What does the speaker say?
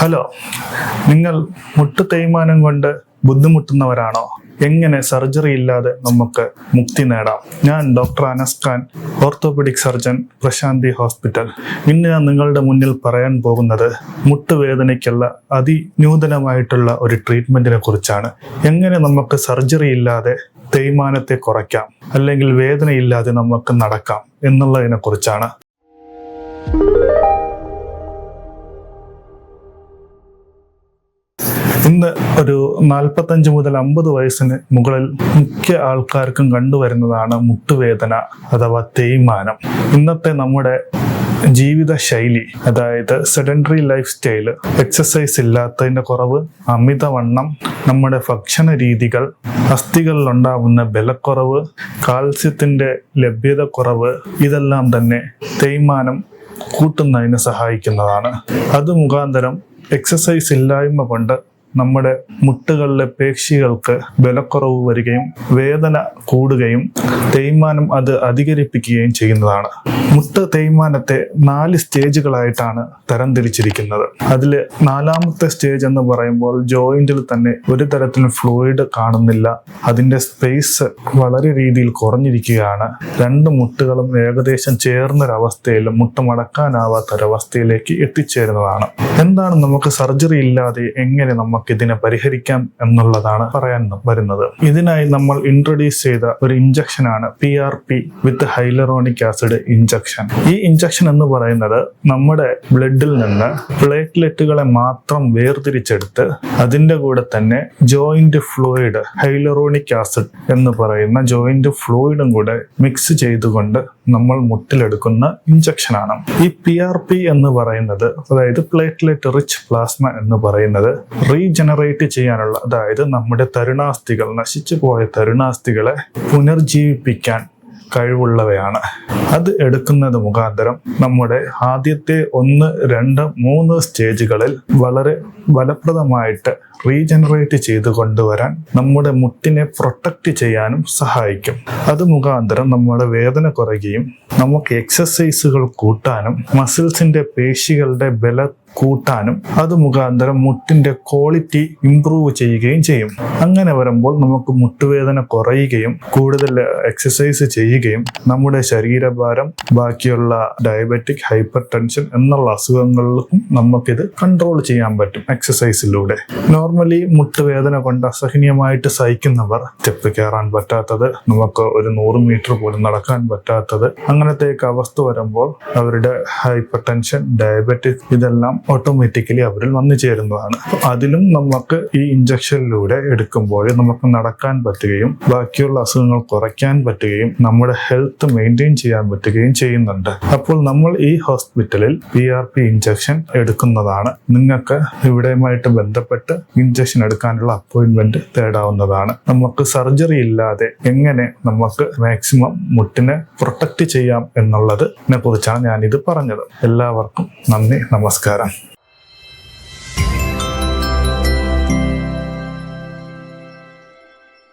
Hello നിങ്ങൾ മുട്ട് തേയ്മാനം കൊണ്ട് ബുദ്ധിമുട്ടുന്നവരാണോ? എങ്ങനെ സർജറി ഇല്ലാതെ നമുക്ക് മുക്തി നേടാം? ഞാൻ doctor Anas Khan orthopedic surgeon Prashanthi hospital. ഇന്ന് ഞാൻ നിങ്ങളുടെ മുന്നിൽ പറയാൻ പോകുന്നത് മുട്ടുവേദനയ്ക്കുള്ള അതിനൂതനമായിട്ടുള്ള ഒരു ട്രീറ്റ്മെന്റിനെ കുറിച്ചാണ്. എങ്ങനെ നമുക്ക് സർജറി ഇല്ലാതെ തേയ്മാനത്തെ കുറയ്ക്കാം അല്ലെങ്കിൽ വേദനയില്ലാതെ നമുക്ക് നടക്കാം എന്നുള്ളതിനെ കുറിച്ചാണ്. ഇന്ന് ഒരു നാൽപ്പത്തഞ്ച് മുതൽ അമ്പത് വയസ്സിന് മുകളിൽ മിക്ക ആൾക്കാർക്കും കണ്ടുവരുന്നതാണ് മുട്ടുവേദന അഥവാ തേയ്മാനം. ഇന്നത്തെ നമ്മുടെ ജീവിത ശൈലി അതായത് സെഡൻഡറി ലൈഫ് സ്റ്റൈൽ എക്സസൈസ് ഇല്ലാത്തതിന്റെ കുറവ് അമിതവണ്ണം നമ്മുടെ ഭക്ഷണ രീതികൾ അസ്ഥികളിൽ ഉണ്ടാവുന്ന ബലക്കുറവ് കാൽസ്യത്തിന്റെ ലഭ്യത കുറവ് ഇതെല്ലാം തന്നെ തേയ്മാനം കൂട്ടുന്നതിന് സഹായിക്കുന്നതാണ്. അത് മുഖാന്തരം എക്സസൈസ് ഇല്ലായ്മ കൊണ്ട് നമ്മുടെ മുട്ടുകളിലെ പേശികൾക്ക് ബലക്കുറവ് വരികയും വേദന കൂടുകയും തേയ്മാനം അത് അധികരിപ്പിക്കുകയും ചെയ്യുന്നതാണ്. മുട്ട് തേയ്മാനത്തെ നാല് സ്റ്റേജുകളായിട്ടാണ് തരംതിരിച്ചിരിക്കുന്നത്. അതിൽ നാലാമത്തെ സ്റ്റേജ് എന്ന് പറയുമ്പോൾ ജോയിന്റിൽ തന്നെ ഒരു തരത്തിലും ഫ്ലൂയിഡ് കാണുന്നില്ല. അതിന്റെ സ്പേസ് വളരെ രീതിയിൽ കുറഞ്ഞിരിക്കുകയാണ്. രണ്ട് മുട്ടുകളും ഏകദേശം ചേർന്നൊരവസ്ഥയിൽ മുട്ട് മടക്കാനാവാത്തൊരവസ്ഥയിലേക്ക് എത്തിച്ചേരുന്നതാണ്. എന്താണ് നമുക്ക് സർജറി ഇല്ലാതെ എങ്ങനെ നമുക്ക് ഇതിനെ പരിഹരിക്കാം എന്നുള്ളതാണ് പറയാൻ വരുന്നത്. ഇതിനായി നമ്മൾ ഇൻട്രൊഡ്യൂസ് ചെയ്ത ഒരു ഇഞ്ചക്ഷൻ ആണ് P R P with hyaluronic acid injection ഈ ഇഞ്ചക്ഷൻ എന്ന് പറയുന്നത് നമ്മുടെ ബ്ലഡിൽ നിന്ന് പ്ലേറ്റ്ലെറ്റുകളെ മാത്രം വേർതിരിച്ചെടുത്ത് അതിന്റെ കൂടെ തന്നെ ജോയിന്റ് ഫ്ലൂയിഡ് ഹൈലറോണിക് ആസിഡ് എന്ന് പറയുന്ന ജോയിന്റ് ഫ്ലൂയിഡും കൂടെ മിക്സ് ചെയ്തുകൊണ്ട് നമ്മൾ മുട്ടിലെടുക്കുന്ന ഇഞ്ചക്ഷനാണ് ഈ പി ആർ പി എന്ന് പറയുന്നത് അതായത് പ്ലേറ്റ്ലെറ്റ് റിച്ച് പ്ലാസ്മ എന്ന് പറയുന്നത് റീജനറേറ്റ് ചെയ്യാനുള്ള അതായത് നമ്മുടെ തരുണാസ്ഥികൾ നശിച്ചു പോയ തരുണാസ്ഥികളെ പുനർജീവിപ്പിക്കാൻ കഴിവുള്ളവയാണ്. അത് എടുക്കുന്നത് മുഖാന്തരം നമ്മുടെ ആദ്യത്തെ ഒന്ന് രണ്ട് മൂന്ന് സ്റ്റേജുകളിൽ വളരെ ഫലപ്രദമായിട്ട് റീജനറേറ്റ് ചെയ്ത് കൊണ്ടുവരാൻ നമ്മുടെ മുട്ടിനെ പ്രൊട്ടക്റ്റ് ചെയ്യാനും സഹായിക്കും. അത് മുഖാന്തരം നമ്മുടെ വേദന കുറയുകയും നമുക്ക് എക്സസൈസുകൾ കൂട്ടാനും മസിൽസിന്റെ പേശികളുടെ ബല കൂട്ടാനും അത് മുഖാന്തരം മുട്ടിന്റെ ക്വാളിറ്റി ഇംപ്രൂവ് ചെയ്യുകയും ചെയ്യും. അങ്ങനെ വരുമ്പോൾ നമുക്ക് മുട്ടുവേദന കുറയുകയും കൂടുതൽ എക്സസൈസ് ചെയ്യുകയും നമ്മുടെ ശരീരഭാരം ബാക്കിയുള്ള ഡയബറ്റിക് ഹൈപ്പർ ടെൻഷൻ എന്നുള്ള അസുഖങ്ങളിലും നമുക്കിത് കൺട്രോൾ ചെയ്യാൻ പറ്റും എക്സസൈസിലൂടെ നോർമലി മുട്ടുവേദന കൊണ്ട് അസഹനീയമായിട്ട് സഹിക്കുന്നവർ സ്റ്റെപ്പ് കയറാൻ പറ്റാത്തത് നമുക്ക് ഒരു നൂറ് മീറ്റർ പോലും നടക്കാൻ പറ്റാത്തത് അങ്ങനത്തെയൊക്കെ അവസ്ഥ വരുമ്പോൾ അവരുടെ ഹൈപ്പർ ടെൻഷൻ ഡയബറ്റിക് ഇതെല്ലാം ഓട്ടോമാറ്റിക്കലി അവരിൽ വന്നു ചേരുന്നതാണ്. അതിലും നമുക്ക് ഈ ഇഞ്ചക്ഷനിലൂടെ എടുക്കുമ്പോൾ നമുക്ക് നടക്കാൻ പറ്റുകയും ബാക്കിയുള്ള അസുഖങ്ങൾ കുറയ്ക്കാൻ പറ്റുകയും നമ്മുടെ ഹെൽത്ത് മെയിന്റെയിൻ ചെയ്യാൻ പറ്റുകയും ചെയ്യുന്നുണ്ട്. അപ്പോൾ നമ്മൾ ഈ ഹോസ്പിറ്റലിൽ പി ആർ പി ഇഞ്ചക്ഷൻ എടുക്കുന്നതാണ്. നിങ്ങൾക്ക് ഇവിടെയുമായിട്ട് ബന്ധപ്പെട്ട് ഇഞ്ചക്ഷൻ എടുക്കാനുള്ള അപ്പോയിൻമെന്റ് തേടാവുന്നതാണ്. നമുക്ക് സർജറി ഇല്ലാതെ എങ്ങനെ നമുക്ക് മാക്സിമം മുട്ടിനെ പ്രൊട്ടക്റ്റ് ചെയ്യാം എന്നുള്ളതിനെ കുറിച്ചാണ് ഞാനിത് പറഞ്ഞത്. എല്ലാവർക്കും നന്ദി നമസ്കാരം.